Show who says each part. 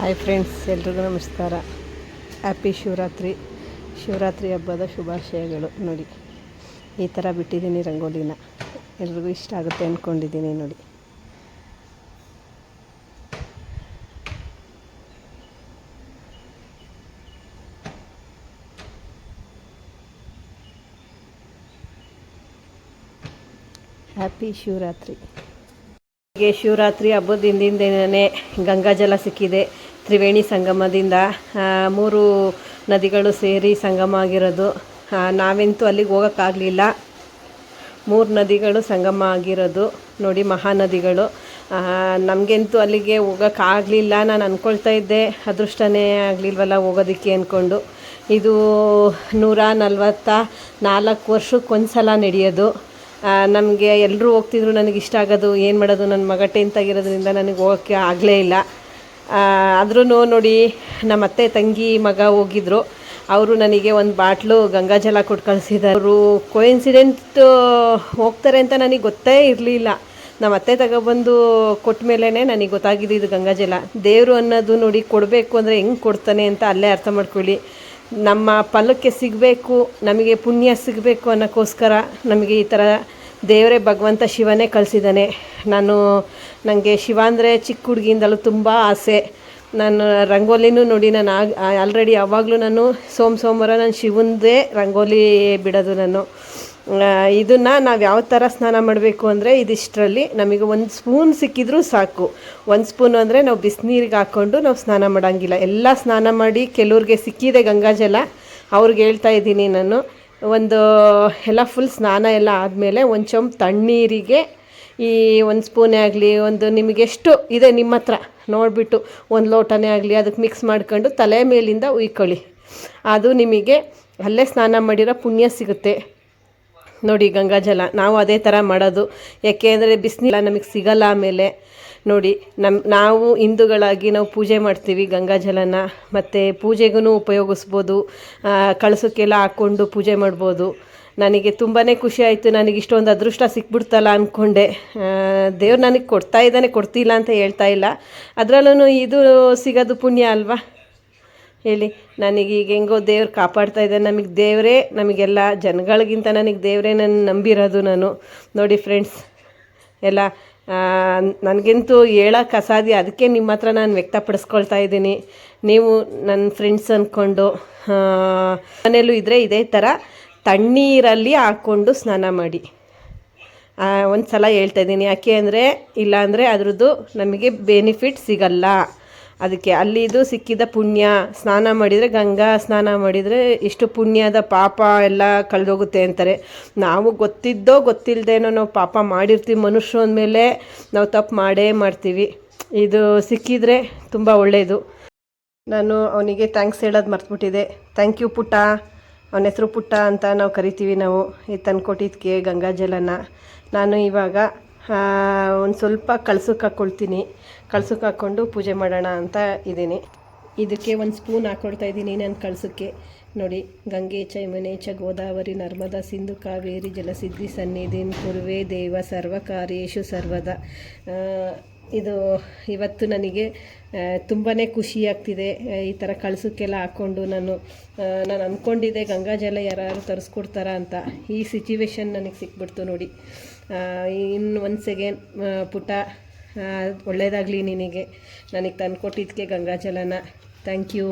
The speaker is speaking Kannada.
Speaker 1: ಹಾಯ್ ಫ್ರೆಂಡ್ಸ್, ಎಲ್ರಿಗೂ ನಮಸ್ಕಾರ. ಹ್ಯಾಪಿ ಶಿವರಾತ್ರಿ. ಶಿವರಾತ್ರಿ ಹಬ್ಬದ ಶುಭಾಶಯಗಳು ನೋಡಿ. ಈ ಥರ ಬಿಟ್ಟಿದ್ದೀನಿ ರಂಗೋಲಿನ. ಎಲ್ರಿಗೂ ಇಷ್ಟ ಆಗುತ್ತೆ ಅಂದ್ಕೊಂಡಿದ್ದೀನಿ ನೋಡಿ. ಹ್ಯಾಪಿ ಶಿವರಾತ್ರಿ. ಶಿವರಾತ್ರಿ ಹಬ್ಬದ ಹಿಂದಿನ ದಿನವೇ ಗಂಗಾಜಲ ಸಿಕ್ಕಿದೆ. ತ್ರಿವೇಣಿ ಸಂಗಮದಿಂದ ಮೂರು ನದಿಗಳು ಸೇರಿ ಸಂಗಮ ಆಗಿರೋದು. ನಾವೆಂತೂ ನಾವಂತೂ ಅಲ್ಲಿಗೆ ಹೋಗೋಕ್ಕಾಗಲಿಲ್ಲ. ಮೂರು ನದಿಗಳು ಸಂಗಮ ಆಗಿರೋದು. ನೋಡಿ, ಮಹಾನದಿಗಳು. ನಮಗಂತೂ ಅಲ್ಲಿಗೆ ಹೋಗೋಕ್ಕಾಗಲಿಲ್ಲ ನಾನು ಅಂದ್ಕೊಳ್ತಾ ಇದ್ದೆ. ಅದೃಷ್ಟನೇ ಆಗಲಿಲ್ವಲ್ಲ ಹೋಗೋದಕ್ಕೆ ಅಂದ್ಕೊಂಡು ಇದು ನೂರ ನಲ್ವತ್ತ ನಾಲ್ಕು ವರ್ಷಕ್ಕೊಂದ್ಸಲ ನಡೆಯೋದು. ನಮಗೆ ಎಲ್ಲರೂ ಹೋಗ್ತಿದ್ರು ನನಗೆ ಇಷ್ಟ ಆಗೋದು, ಏನು ಮಾಡೋದು, ನನ್ನ ಮಗ ಟೆಂತ್ ಆಗಿರೋದ್ರಿಂದ ನನಗೆ ಹೋಗೋಕ್ಕೆ ಆಗಲೇ ಇಲ್ಲ. ಆದ್ರೂ ನೋಡಿ ನಮ್ಮ ಅತ್ತೆ ತಂಗಿ ಮಗ ಹೋಗಿದ್ರು. ಅವರು ನನಗೆ ಒಂದು ಬಾಟ್ಲು ಗಂಗಾಜಲ ಕೊಟ್ಟು ಕಳಿಸಿದ್ದಾರೆ. ಅವರು ಕೋಇನ್ಸಿಡೆಂಟ್ ಹೋಗ್ತಾರೆ ಅಂತ ನನಗೆ ಗೊತ್ತೇ ಇರಲಿಲ್ಲ. ನಮ್ಮ ಅತ್ತೆ ತಗೊಬಂದು ಕೊಟ್ಟ ಮೇಲೇ ನನಗೆ ಗೊತ್ತಾಗಿದೆ ಇದು ಗಂಗಾಜಲ ದೇವರು ಅನ್ನೋದು ನೋಡಿ ಕೊಡಬೇಕು ಅಂದರೆ ಹೆಂಗೆ ಕೊಡ್ತಾನೆ ಅಂತ ಅಲ್ಲೇ ಅರ್ಥ ಮಾಡ್ಕೊಳ್ಳಿ. ನಮ್ಮ ಫಲಕ್ಕೆ ಸಿಗಬೇಕು, ನಮಗೆ ಪುಣ್ಯ ಸಿಗಬೇಕು ಅನ್ನೋಕ್ಕೋಸ್ಕರ ನಮಗೆ ಈ ಥರ ದೇವರೇ ಭಗವಂತ ಶಿವನೇ ಕಳಿಸಿದ್ದಾನೆ. ನಾನು ನನಗೆ ಶಿವ ಅಂದರೆ ಚಿಕ್ಕ ಹುಡುಗಿಯಿಂದಲೂ ತುಂಬ ಆಸೆ. ನಾನು ರಂಗೋಲಿನೂ ನೋಡಿ ನಾನು ಆಗ ಆಲ್ರೆಡಿ ಯಾವಾಗಲೂ ನಾನು ಸೋಮ ಸೋಮವಾರ ನಾನು ಶಿವಂದೇ ರಂಗೋಲಿ ಬಿಡೋದು ನಾನು. ಇದನ್ನು ನಾವು ಯಾವ ಥರ ಸ್ನಾನ ಮಾಡಬೇಕು ಅಂದರೆ ಇದಿಷ್ಟರಲ್ಲಿ ನಮಗೆ ಒಂದು ಸ್ಪೂನ್ ಸಿಕ್ಕಿದ್ರೂ ಸಾಕು. ಒಂದು ಸ್ಪೂನು ಅಂದರೆ ನಾವು ಬಿಸಿನೀರಿಗೆ ಹಾಕ್ಕೊಂಡು ನಾವು ಸ್ನಾನ ಮಾಡೋಂಗಿಲ್ಲ. ಎಲ್ಲ ಸ್ನಾನ ಮಾಡಿ ಕೆಲವ್ರಿಗೆ ಸಿಕ್ಕಿದೆ ಗಂಗಾಜಲ, ಅವ್ರಿಗೆ ಹೇಳ್ತಾ ಇದ್ದೀನಿ ನಾನು. ಒಂದು ಎಲ್ಲ ಫುಲ್ ಸ್ನಾನ ಎಲ್ಲ ಆದಮೇಲೆ ಒಂದು ಚಮ್ ತಣ್ಣೀರಿಗೆ ಈ ಒಂದು ಸ್ಪೂನೇ ಆಗಲಿ, ಒಂದು ನಿಮಗೆಷ್ಟು ಇದೆ ನಿಮ್ಮ ಹತ್ರ, ನೋಡಿಬಿಟ್ಟು ಒಂದು ಲೋಟನೇ ಆಗಲಿ ಅದಕ್ಕೆ ಮಿಕ್ಸ್ ಮಾಡ್ಕೊಂಡು ತಲೆ ಮೇಲಿಂದ ಉಯ್ಕೊಳ್ಳಿ. ಅದು ನಿಮಗೆ ಅಲ್ಲೇ ಸ್ನಾನ ಮಾಡಿರೋ ಪುಣ್ಯ ಸಿಗುತ್ತೆ. ನೋಡಿ ಗಂಗಾಜಲ ನಾವು ಅದೇ ಥರ ಮಾಡೋದು. ಯಾಕೆ ಅಂದರೆ ಬಿಸಿನೀರ ನಮಗೆ ಸಿಗಲ್ಲ ಆಮೇಲೆ. ನೋಡಿ ನಮ್ಮ ನಾವು ಹಿಂದೂಗಳಾಗಿ ನಾವು ಪೂಜೆ ಮಾಡ್ತೀವಿ ಗಂಗಾಜಲನ ಮತ್ತು ಪೂಜೆಗೂ ಉಪಯೋಗಿಸ್ಬೋದು. ಕಳಸಕ್ಕೆಲ್ಲ ಹಾಕ್ಕೊಂಡು ಪೂಜೆ ಮಾಡ್ಬೋದು. ನನಗೆ ತುಂಬಾ ಖುಷಿ ಆಯಿತು. ನನಗೆ ಇಷ್ಟೊಂದು ಅದೃಷ್ಟ ಸಿಕ್ಬಿಡ್ತಲ್ಲ ಅಂದ್ಕೊಂಡೆ ದೇವ್ರು ನನಗೆ ಕೊಡ್ತಾ ಇದ್ದಾನೆ, ಕೊಡ್ತಿಲ್ಲ ಅಂತ ಹೇಳ್ತಾ ಇಲ್ಲ. ಅದರಲ್ಲೂ ಇದು ಸಿಗೋದು ಪುಣ್ಯ ಅಲ್ವಾ? ಹೇಳಿ, ನನಗೆ ಈಗ ಹೆಂಗೋ ದೇವ್ರು ಕಾಪಾಡ್ತಾ ಇದ್ದಾನೆ. ನಮಗೆ ದೇವರೇ, ನಮಗೆಲ್ಲ ಜನಗಳಿಗಿಂತ ನನಗೆ ದೇವರೇ ನನ್ನ ನಂಬಿರೋದು ನಾನು. ನೋಡಿ ಫ್ರೆಂಡ್ಸ್ ಎಲ್ಲ ನನಗಂತೂ ಹೇಳೋಕ್ಕೆ ಅಸಾಧ್ಯ. ಅದಕ್ಕೆ ನಿಮ್ಮ ಹತ್ರ ನಾನು ವ್ಯಕ್ತಪಡಿಸ್ಕೊಳ್ತಾ ಇದ್ದೀನಿ. ನೀವು ನನ್ನ ಫ್ರೆಂಡ್ಸ್ ಅಂದ್ಕೊಂಡು ಮನೇಲೂ ಇದ್ದರೆ ಇದೇ ಥರ ತಣ್ಣೀರಲ್ಲಿ ಹಾಕ್ಕೊಂಡು ಸ್ನಾನ ಮಾಡಿ. ಒಂದು ಸಲ ಹೇಳ್ತಾ ಇದ್ದೀನಿ. ಯಾಕೆ ಅಂದರೆ, ಇಲ್ಲಾಂದರೆ ಅದರದ್ದು ನಮಗೆ ಬೆನಿಫಿಟ್ ಸಿಗಲ್ಲ. ಅದಕ್ಕೆ ಅಲ್ಲಿ ಇದು ಸಿಕ್ಕಿದ ಪುಣ್ಯ. ಸ್ನಾನ ಮಾಡಿದರೆ ಗಂಗಾ ಸ್ನಾನ ಮಾಡಿದರೆ ಇಷ್ಟು ಪುಣ್ಯದ ಪಾಪ ಎಲ್ಲ ಕಳೆದೋಗುತ್ತೆ ಅಂತಾರೆ. ನಾವು ಗೊತ್ತಿದ್ದೋ ಗೊತ್ತಿಲ್ಲದೇನೋ ನಾವು ಪಾಪ ಮಾಡಿರ್ತೀವಿ. ಮನುಷ್ಯ ಅಂದಮೇಲೆ ನಾವು ತಪ್ಪು ಮಾಡೇ ಮಾಡ್ತೀವಿ. ಇದು ಸಿಕ್ಕಿದರೆ ತುಂಬ ಒಳ್ಳೆಯದು ನಾನು ಅವನಿಗೆ ಥ್ಯಾಂಕ್ಸ್ ಹೇಳೋದು ಮರ್ತುಬಿಟ್ಟಿದೆ. ಥ್ಯಾಂಕ್ ಯು ಪುಟ್ಟ. ಅವನ ಹೆಸರು ಪುಟ್ಟ ಅಂತ ನಾವು ಕರಿತೀವಿ ನಾವು. ಇದು ಗಂಗಾ ಗಂಗಾಜಲನ ನಾನು ಇವಾಗ ಒಂದು ಸ್ವಲ್ಪ ಕಳ್ಸಕ್ಕೆ ಹಾಕ್ಕೊಳ್ತೀನಿ ಕಳ್ಸಕ್ಕೆ ಹಾಕ್ಕೊಂಡು ಪೂಜೆ ಮಾಡೋಣ ಅಂತ ಇದ್ದೀನಿ. ಇದಕ್ಕೆ ಒಂದು ಸ್ಪೂನ್ ಹಾಕ್ಕೊಳ್ತಾ ಇದ್ದೀನಿ ನಾನು ಕಳ್ಸಕ್ಕೆ. ನೋಡಿ, ಗಂಗೆ ಚೈಮನೆ ಚ ಗೋದಾವರಿ ನರ್ಮದಾ ಸಿಂಧು ಕಾವೇರಿ ಜಲಸಿದ್ಧಿ ಸನ್ನಿಧಿನ್ ಕುರುವೆ ದೇವ ಸರ್ವಕಾರ್ಯೇಶು ಸರ್ವದ. ಇದು ಇವತ್ತು ನನಗೆ ತುಂಬಾ ಖುಷಿ ಆಗ್ತಿದೆ ಈ ಥರ ಕಳ್ಸಕ್ಕೆಲ್ಲ ಹಾಕ್ಕೊಂಡು ನಾನು ನಾನು ಅಂದ್ಕೊಂಡಿದ್ದೆ ಗಂಗಾಜಲ ಯಾರು ತರಿಸ್ಕೊಡ್ತಾರ ಅಂತ. ಈ ಸಿಚುವೇಶನ್ ನನಗೆ ಸಿಕ್ಬಿಡ್ತು ನೋಡಿ. ಇನ್ನು ಒನ್ಸ್ ಅಗೇನ್ ಪುಟ ಒಳ್ಳೆಯದಾಗಲಿ ನಿನಗೆ. ನನಗೆ ತಂದ್ಕೊಟ್ಟಿದ್ದಕ್ಕೆ ಗಂಗಾಜಲನ. Thank you